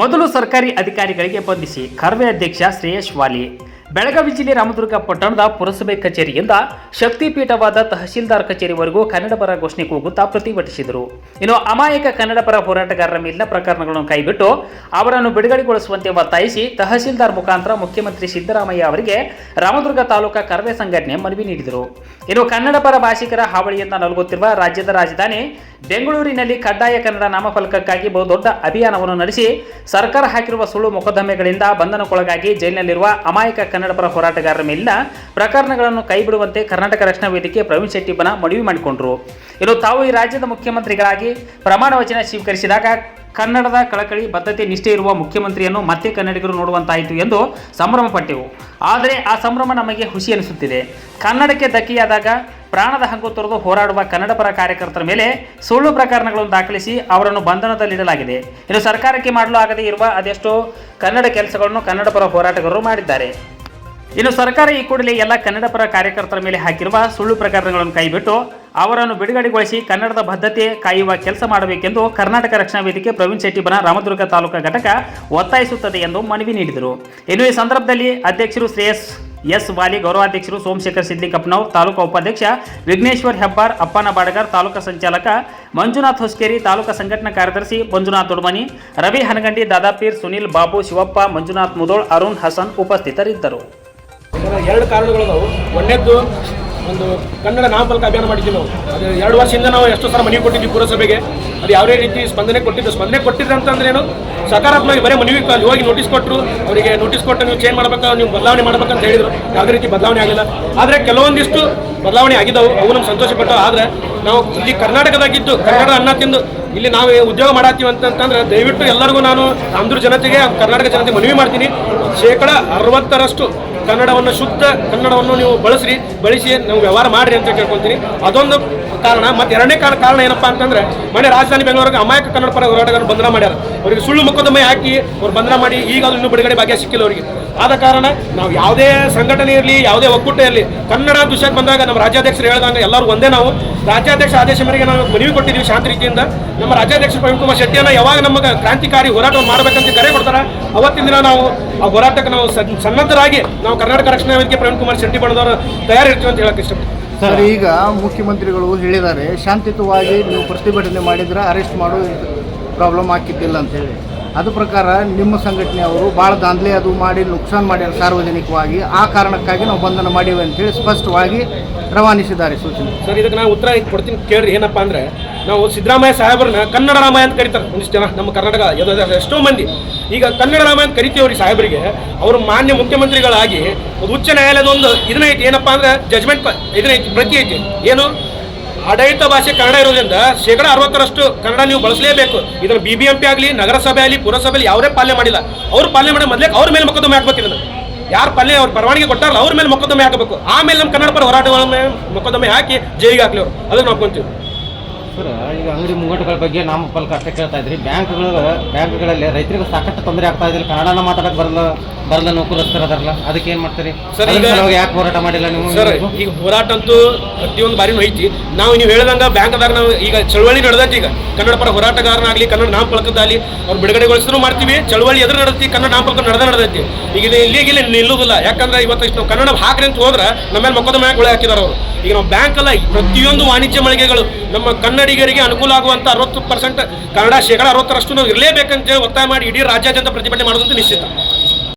ಮೊದಲು ಸರ್ಕಾರಿ ಅಧಿಕಾರಿಗಳಿಗೆ ಬಂಧಿಸಿ ಕರ್ವೆ ಅಧ್ಯಕ್ಷ ಶ್ರೇಯಸ್ ವಾಲಿ. ಬೆಳಗಾವಿ ಜಿಲ್ಲೆ ರಾಮದುರ್ಗ ಪಟ್ಟಣದ ಪುರಸಭೆ ಕಚೇರಿಯಿಂದ ಶಕ್ತಿಪೀಠವಾದ ತಹಶೀಲ್ದಾರ್ ಕಚೇರಿವರೆಗೂ ಕನ್ನಡ ಪರ ಘೋಷಣೆ ಕೂಗುತ್ತಾ ಪ್ರತಿಭಟಿಸಿದರು. ಇನ್ನು ಅಮಾಯಕ ಕನ್ನಡ ಪರ ಹೋರಾಟಗಾರರ ಮೇಲಿನ ಪ್ರಕರಣಗಳನ್ನು ಕೈಬಿಟ್ಟು ಅವರನ್ನು ಬಿಡುಗಡೆಗೊಳಿಸುವಂತೆ ಒತ್ತಾಯಿಸಿ ತಹಶೀಲ್ದಾರ್ ಮುಖಾಂತರ ಮುಖ್ಯಮಂತ್ರಿ ಸಿದ್ದರಾಮಯ್ಯ ಅವರಿಗೆ ರಾಮದುರ್ಗ ತಾಲೂಕಾ ಕರ್ವೆ ಸಂಘಟನೆ ಮನವಿ ನೀಡಿದರು. ಇನ್ನು ಕನ್ನಡ ಪರ ಭಾಷಿಕರ ಹಾವಳಿಯಿಂದ ನಲುಗುತ್ತಿರುವ ರಾಜ್ಯದ ರಾಜಧಾನಿ ಬೆಂಗಳೂರಿನಲ್ಲಿ ಕಡ್ಡಾಯ ಕನ್ನಡ ನಾಮಫಲಕಕ್ಕಾಗಿ ಬಹುದೊಡ್ಡ ಅಭಿಯಾನವನ್ನು ನಡೆಸಿ ಸರ್ಕಾರ ಹಾಕಿರುವ ಸುಳ್ಳು ಮೊಕದ್ದಮೆಗಳಿಂದ ಬಂಧನಕ್ಕೊಳಗಾಗಿ ಜೈಲಿನಲ್ಲಿರುವ ಅಮಾಯಕ ಕನ್ನಡಪರ ಹೋರಾಟಗಾರರ ಮೇಲಿನ ಪ್ರಕರಣಗಳನ್ನು ಕೈಬಿಡುವಂತೆ ಕರ್ನಾಟಕ ರಕ್ಷಣಾ ವೇದಿಕೆ ಪ್ರವೀಣ್ ಶೆಟ್ಟಿ ಮನವಿ ಮಾಡಿಕೊಂಡರು. ಇನ್ನು ತಾವು ಈ ರಾಜ್ಯದ ಮುಖ್ಯಮಂತ್ರಿಗಳಾಗಿ ಪ್ರಮಾಣ ವಚನ ಸ್ವೀಕರಿಸಿದಾಗ ಕನ್ನಡದ ಕಳಕಳಿ, ಬದ್ಧತೆ, ನಿಷ್ಠೆ ಇರುವ ಮುಖ್ಯಮಂತ್ರಿಯನ್ನು ಮತ್ತೆ ಕನ್ನಡಿಗರು ನೋಡುವಂತಾಯಿತು ಎಂದು ಸಂಭ್ರಮಪಟ್ಟೆವು ಆದರೆ ಆ ಸಂಭ್ರಮ ನಮಗೆ ಖುಷಿ ಅನಿಸುತ್ತಿದೆ ಕನ್ನಡಕ್ಕೆ ಧಕ್ಕೆಯಾದಾಗ ಪ್ರಾಣದ ಹಂಗು ತೊರೆದು ಹೋರಾಡುವ ಕನ್ನಡಪರ ಕಾರ್ಯಕರ್ತರ ಮೇಲೆ ಸುಳ್ಳು ಪ್ರಕರಣಗಳನ್ನು ದಾಖಲಿಸಿ ಅವರನ್ನು ಬಂಧನದಲ್ಲಿಡಲಾಗಿದೆ. ಇನ್ನು ಸರ್ಕಾರಕ್ಕೆ ಮಾಡಲು ಆಗದೇ ಇರುವ ಅದೆಷ್ಟೋ ಕನ್ನಡ ಕೆಲಸಗಳನ್ನು ಕನ್ನಡಪರ ಹೋರಾಟಗಾರರು ಮಾಡಿದ್ದಾರೆ. ಇನ್ನು ಸರ್ಕಾರ ಈ ಕೂಡಲೇ ಎಲ್ಲ ಕನ್ನಡಪರ ಕಾರ್ಯಕರ್ತರ ಮೇಲೆ ಹಾಕಿರುವ ಸುಳ್ಳು ಪ್ರಕರಣಗಳನ್ನು ಕೈಬಿಟ್ಟು ಅವರನ್ನು ಬಿಡುಗಡೆಗೊಳಿಸಿ ಕನ್ನಡದ ಬದ್ಧತೆ ಕಾಯುವ ಕೆಲಸ ಮಾಡಬೇಕೆಂದು ಕರ್ನಾಟಕ ರಕ್ಷಣಾ ವೇದಿಕೆ ಪ್ರವೀಣ್ ಶೆಟ್ಟಿ ಬನ ರಾಮದುರ್ಗ ತಾಲೂಕಾ ಘಟಕ ಒತ್ತಾಯಿಸುತ್ತದೆ ಎಂದು ಮನವಿ ನೀಡಿದರು. ಇನ್ನು ಈ ಸಂದರ್ಭದಲ್ಲಿ ಅಧ್ಯಕ್ಷರು ಶ್ರೇಯಸ್ ಎಸ್ ವಾಲಿ, ಗೌರವಾಧ್ಯಕ್ಷರು ಸೋಮಶೇಖರ್ ಸಿದ್ಲಿಕಪ್ಪನವ್ ತಾಲೂಕಾ ಉಪಾಧ್ಯಕ್ಷ ವಿಘ್ನೇಶ್ವರ್ ಹೆಬ್ಬಾರ್, ಅಪ್ಪನ ಬಾಡಗರ್, ತಾಲೂಕಾ ಸಂಚಾಲಕ ಮಂಜುನಾಥ್ ಹೊಸ್ಕೇರಿ, ತಾಲೂಕಾ ಸಂಘಟನಾ ಕಾರ್ಯದರ್ಶಿ ಮಂಜುನಾಥ್ ದೊಡ್ಮನಿ, ರವಿ ಹನಗಂಡಿ, ದಾದಾಪೀರ್, ಸುನಿಲ್ ಬಾಬು, ಶಿವಪ್ಪ, ಮಂಜುನಾಥ್ ಮುದೋಳ್ ಅರುಣ್ ಹಸನ್ ಉಪಸ್ಥಿತರಿದ್ದರು. ಎರಡು ಕಾರಣಗಳು ನಾವು ಒಂದನೇದ್ದು ಒಂದು ಕನ್ನಡ ನಾಮಫಲಕ ಅಭಿಯಾನ ಮಾಡಿದ್ದೀವಿ ನಾವು. ಅದು ಎರಡು ವರ್ಷದಿಂದ ನಾವು ಎಷ್ಟೋ ಸಲ ಮನವಿ ಕೊಟ್ಟಿದ್ವಿ ಪುರಸಭೆಗೆ. ಅದು ಯಾವುದೇ ರೀತಿ ಸ್ಪಂದನೆ ಕೊಟ್ಟಿದ್ದು ಸ್ಪಂದನೆ ಕೊಟ್ಟಿದ್ದು ಅಂತಂದ್ರೆ ಏನು ಸಕಾರಾತ್ಮಕ ಬರೀ ಮನವಿ ಅಲ್ಲಿ ಹೋಗಿ ನೋಟಿಸ್ ಕೊಟ್ಟರು ಅವರಿಗೆ ನೋಟಿಸ್ ಕೊಟ್ಟು ನೀವು ಚೇಂಜ್ ಮಾಡಬೇಕು, ನೀವು ಬದಲಾವಣೆ ಮಾಡಬೇಕಂತ ಹೇಳಿದರು. ಯಾವುದೇ ರೀತಿ ಬದಲಾವಣೆ ಆಗಿಲ್ಲ ಆದರೆ ಕೆಲವೊಂದಿಷ್ಟು ಬದಲಾವಣೆ ಆಗಿದ್ದವು. ಅವು ನಮ್ಗೆ ಸಂತೋಷ ಪಟ್ಟವು ಆದರೆ ನಾವು ಇಲ್ಲಿ ಕರ್ನಾಟಕದಾಗಿದ್ದು, ಕನ್ನಡ ಅನ್ನ ತಿಂದು ಇಲ್ಲಿ ನಾವು ಉದ್ಯೋಗ ಮಾಡಾತೀವಿ ಅಂತಂತಂದ್ರೆ ದಯವಿಟ್ಟು ಎಲ್ಲರಿಗೂ ನಾನು ಆಂಧ್ರ ಜನತೆಗೆ, ಕರ್ನಾಟಕ ಜನತೆಗೆ ಮನವಿ ಮಾಡ್ತೀನಿ. ಶೇಕಡ ಅರವತ್ತರಷ್ಟು ಕನ್ನಡವನ್ನು ಶುದ್ಧ ಕನ್ನಡವನ್ನು ನೀವು ಬಳಸ್ರಿ, ಬಳಸಿ ನಾವು ವ್ಯವಹಾರ ಮಾಡ್ರಿ ಅಂತ ಕೇಳ್ಕೊತೀನಿ. ಅದೊಂದು ಕಾರಣ. ಮತ್ತೆ ಎರಡನೇ ಕಾರಣ ಕಾರಣ ಏನಪ್ಪಾ ಅಂತಂದ್ರೆ ಮನೆ ರಾಜಧಾನಿ ಬೆಂಗಳೂರಿಗೆ ಅಮಾಯಕ ಕನ್ನಡ ಪರ ಹೋರಾಟಗಾರರು ಬಂಧನ ಮಾಡ್ಯಾರ. ಅವರಿಗೆ ಸುಳ್ಳು ಮೊಕದ್ದಮೆ ಹಾಕಿ ಅವ್ರು ಬಂಧನ ಮಾಡಿ ಈಗ ಅದು ಇನ್ನೂ ಬಿಡುಗಡೆ ಭಾಗ್ಯ ಸಿಕ್ಕಿಲ್ಲ ಅವರಿಗೆ. ಆದ ಕಾರಣ ನಾವು ಯಾವುದೇ ಸಂಘಟನೆ ಇರಲಿ, ಯಾವುದೇ ಒಕ್ಕೂಟ ಇರಲಿ, ಕನ್ನಡ ವಿಷಯಕ್ಕೆ ಬಂದಾಗ ನಮ್ಮ ರಾಜ್ಯಾಧ್ಯಕ್ಷರು ಹೇಳಿದಾಗ ಎಲ್ಲರೂ ಒಂದೇ ನಾವು. ರಾಜ್ಯಾಧ್ಯಕ್ಷ ಆದೇಶ ಮೇರೆಗೆ ನಾವು ಮನವಿ ಕೊಟ್ಟಿದ್ದೀವಿ ಶಾಂತ ರೀತಿಯಿಂದ. ನಮ್ಮ ರಾಜ್ಯಾಧ್ಯಕ್ಷ ಪ್ರವೀಣ್ ಕುಮಾರ್ ಶೆಟ್ಟಿಯನ್ನು ಯಾವಾಗ ನಮಗೆ ಕ್ರಾಂತಿಕಾರಿ ಹೋರಾಟ ಮಾಡಬೇಕಂತ ಕರೆ ಕೊಡ್ತಾರೆ, ಅವತ್ತಿನ ದಿನ ನಾವು ಆ ಹೋರಾಟಕ್ಕೆ ನಾವು ಸನ್- ಸನ್ನದ್ಧರಾಗಿ ನಾವು ಕರ್ನಾಟಕ ರಕ್ಷಣಾ ವೇದಿಕೆ ಪ್ರವೀಣ್ ಕುಮಾರ್ ಶೆಟ್ಟಿ ಬಣ್ಣದವರು ತಯಾರಿರ್ತೀವಿ ಅಂತ ಹೇಳಕ್ಕೆ ಇಷ್ಟಪಡ್ತೀನಿ. ಸರ್ ಈಗ ಮುಖ್ಯಮಂತ್ರಿಗಳು ಹೇಳಿದ್ದಾರೆ, ಶಾಂತಿಯುತವಾಗಿ ನೀವು ಪ್ರತಿಭಟನೆ ಮಾಡಿದ್ರೆ ಅರೆಸ್ಟ್ ಮಾಡೋ ಪ್ರಾಬ್ಲಮ್ ಆಗ್ತಿದ್ದಿಲ್ಲ ಅಂತೇಳಿ ಅದು ಪ್ರಕಾರ ನಿಮ್ಮ ಸಂಘಟನೆಯವರು ಭಾಳ ದಾಂಧಲೆ ಅದು ಮಾಡಿ, ನುಕ್ಸಾನ್ ಮಾಡ್ಯಾರ ಸಾರ್ವಜನಿಕವಾಗಿ ಆ ಕಾರಣಕ್ಕಾಗಿ ನಾವು ಬಂಧನ ಮಾಡೀವಿ ಅಂತೇಳಿ ಸ್ಪಷ್ಟವಾಗಿ ರವಾನಿಸಿದ್ದಾರೆ ಸೂಚನೆ. ಸರ್, ಇದಕ್ಕೆ ನಾವು ಉತ್ತರ ಕೊಡ್ತೀನಿ, ಕೇಳ್ರಿ, ಏನಪ್ಪಾ ಅಂದ್ರೆ ನಾವು ಸಿದ್ದರಾಮಯ್ಯ ಸಾಹೇಬರನ್ನ ಕನ್ನಡ ರಾಮಾಯ ಅಂತ ಕರೀತಾರೆ, ಒಂದಿಷ್ಟು ಜನ ನಮ್ಮ ಕರ್ನಾಟಕ ಎಷ್ಟೋ- ಮಂದಿ. ಈಗ ಕನ್ನಡ ರಾಮಾಯ ಅಂತ ಕರಿತೀವಿ ಅವ್ರಿಗೆ ಸಾಹೇಬರಿಗೆ, ಅವರು ಮಾನ್ಯ ಮುಖ್ಯಮಂತ್ರಿಗಳಾಗಿ, ಉಚ್ಚ ನ್ಯಾಯಾಲಯದ ಒಂದು ಇದನ್ನ ಐತಿ, ಏನಪ್ಪಾ ಅಂದ್ರೆ ಜಜ್ಮೆಂಟ್ ಇದನ್ನೈತಿ ಪ್ರತಿ ಐತಿ. ಏನು? ಆಡಳಿತ ಭಾಷೆ ಕನ್ನಡ ಇರೋದ್ರಿಂದ ಶೇಕಡ ಅರವತ್ತರಷ್ಟು ಕನ್ನಡ ನೀವು ಬಳಸಲೇಬೇಕು. ಇದನ್ನು ಬಿ ಬಿ ಎಂ ಪಿ ಆಗಲಿ, ನಗರಸಭೆ ಆಗಲಿ ಪುರಸಭೆಯಲ್ಲಿ ಯಾವುದೇ ಪಾಲನೆ ಮಾಡಿಲ್ಲ. ಅವ್ರು ಪಾಲನೆ ಮಾಡಿ ಮೊದಲೇ ಅವ್ರ ಮೇಲೆ ಮೊಕದ್ದಮೆ ಹಾಕ್ಬೇಕು ಇದನ್ನು ಯಾರು ಪಾಲನೆ ಅವ್ರ ಪರವಾನಗಿ ಕೊಟ್ಟಾರಲ್ಲ ಅವ್ರ ಮೇಲೆ ಮೊಕದ್ದಮೆ ಹಾಕಬೇಕು. ಆಮೇಲೆ ನಮ್ಮ ಕನ್ನಡ ಪರ ಹೋರಾಟಗಳ ಮೇಲೆ ಮೊಕದ್ದಮೆ ಹಾಕಿ ಜೈಲಿಗೆ ಹಾಕ್ಲಿ ಅವರು. ಅದನ್ನು ನೋಡ್ಕೊಂತೀವಿ. ಸರ್ ಈಗ ಅಂಗಡಿ ಮುಂಗಟ್ಟುಗಳ ಬಗ್ಗೆ ನಮ್ಮ ಪಲ್ಕ ಅಷ್ಟೇ ಕೇಳ್ತಾ ಇದ್ರಿ. ಬ್ಯಾಂಕ್ಗಳು ಬ್ಯಾಂಕ್ಗಳಲ್ಲಿ ರೈತರಿಗೆ ಸಾಕಷ್ಟು ತೊಂದರೆ ಆಗ್ತಾ ಇದ್ರಿ ಕನ್ನಡನ ಮಾತಾಡಕ್ಕೆ ಬರಲ್ಲ ಬರಲ್ಲ ನೌಕರಸ್ಥರು ಅದಾರಲ್ಲ ಅದಕ್ಕೆ ಏನು ಮಾಡ್ತೀರಿ? ಸರ್, ಈಗ- ಯಾಕೆ ಹೋರಾಟ ಮಾಡಿಲ್ಲ ನೀವು? ಸರ್? ಈಗ ಹೋರಾಟ ಅಂತೂ ಪ್ರತಿಯೊಂದು ಬಾರಿನೂ ಐತಿ. ನಾವು ನೀವು ಹೇಳ್ದಂಗೆ ಬ್ಯಾಂಕ್ದಾಗ ನಾವು ಈಗ ಚಳವಳಿ ನಡೆದೈತಿ ಈಗ ಕನ್ನಡ ಪರ ಹೋರಾಟಗಾರನಾಗ್ಲಿ ಕನ್ನಡ ನಾಮಫಲಕದಾಗಲಿ ಅವ್ರು ಬಿಡುಗಡೆಗೊಳಿಸಿದ್ರು ಮಾಡ್ತೀವಿ. ಚಳವಳಿ ಎದುರು ನಡೆದೈತಿ ಕನ್ನಡ ನಾಮಫಲಕ ನಡೆದ ನಡೆದೈತಿ. ಈಗ ಇದು ಇಲ್ಲಿಗೆ ಇಲ್ಲಿ ನಿಲ್ಲುವುದಿಲ್ಲ ಯಾಕಂದ್ರೆ ಇವತ್ತು ನಾವು ಕನ್ನಡ ಹಾಕ್ರಿ ಅಂತ ಹೋದ್ರೆ ನಮ್ಮ ಮೇಲೆ ಮೊಕದ್ದಮೆ ಹಾಕಿ ಹಾಕಿದಾರೆ ಅವರು. ಈಗ ನಾವು ಬ್ಯಾಂಕ್ ಅಲ್ಲ ಪ್ರತಿಯೊಂದು ವಾಣಿಜ್ಯ ಮಳಿಗೆಗಳು ನಮ್ಮ ಕನ್ನಡಿಗರಿಗೆ ಅನುಕೂಲ ಆಗುವಂತ ಅರವತ್ತು ಪರ್ಸೆಂಟ್ ಕನ್ನಡ ಶೇಕಡ ಅರವತ್ತರಷ್ಟು ನಾವು ಇರಲೇಬೇಕಂತ ಒತ್ತಾಯ ಮಾಡಿ ಇಡೀ ರಾಜ್ಯಾದ್ಯಂತ ಪ್ರತಿಭಟನೆ ಮಾಡೋದಂತ ನಿಶ್ಚಿತ.